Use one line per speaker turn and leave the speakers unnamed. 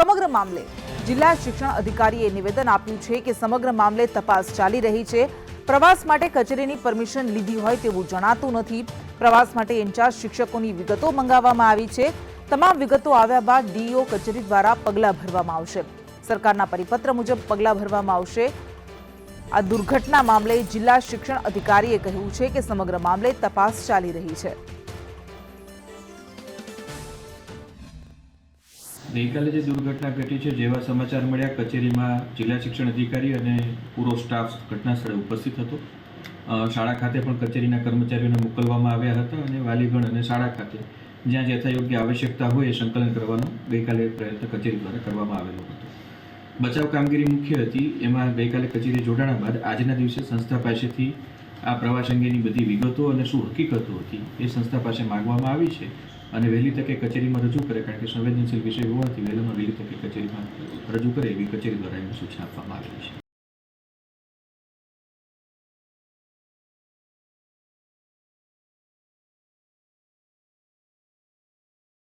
સમગ્ર મામલે જિલ્લા શિક્ષણ અધિકારીએ નિવેદન આપ્યું છે કે સમગ્ર મામલે તપાસ ચાલી રહી છે. પ્રવાસ માટે કચેરીની પરમિશન લીધી હોય તેવું જણાતું નથી. પ્રવાસ માટે ઇન્ચાર્જ શિક્ષકોની વિગતો મંગાવવામાં આવી છે. તમામ વિગતો આવ્યા બાદ ડીઈઓ કચેરી દ્વારા પગલાં ભરવામાં આવશે. સરકારના પરિપત્ર મુજબ પગલાં ભરવામાં આવશે. આ દુર્ઘટના મામલે જિલ્લા શિક્ષણ અધિકારીએ કહ્યું છે કે સમગ્ર મામલે તપાસ ચાલી રહી છે.
ગઈકાલે જે દુર્ઘટના ઘટી છે, જેવા સમાચાર મળ્યા, કચેરીમાં જિલ્લા શિક્ષણ અધિકારી અને પૂરો સ્ટાફ ઘટના સ્થળે ઉપસ્થિત હતો. શાળા ખાતે પણ કચેરીના કર્મચારીઓને મોકલવામાં આવ્યા હતા અને વાલીગણ અને શાળા ખાતે જ્યાં યથાયોગ્ય આવશ્યકતા હોય એ સંકલન કરવાનો ગઈકાલે પ્રયત્ન કચેરી દ્વારા કરવામાં આવેલો હતો. બચાવ કામગીરી મુખ્ય હતી. એમાં ગઈકાલે કચેરી જોડાણા બાદ આજના દિવસે સંસ્થા પાસેથી આ પ્રવાસ અંગેની બધી વિગતો અને શું હકીકતો હતી એ સંસ્થા પાસે માગવામાં આવી છે અને વહેલી તકે કચેરીમાં રજૂ કરે કારણ કે સંવેદનશીલ વિષય હોવાથી વહેલામાં વહેલી તકે કચેરીમાં રજૂ કરે એવી કચેરી દ્વારા એમને સૂચના આપવામાં આવી છે.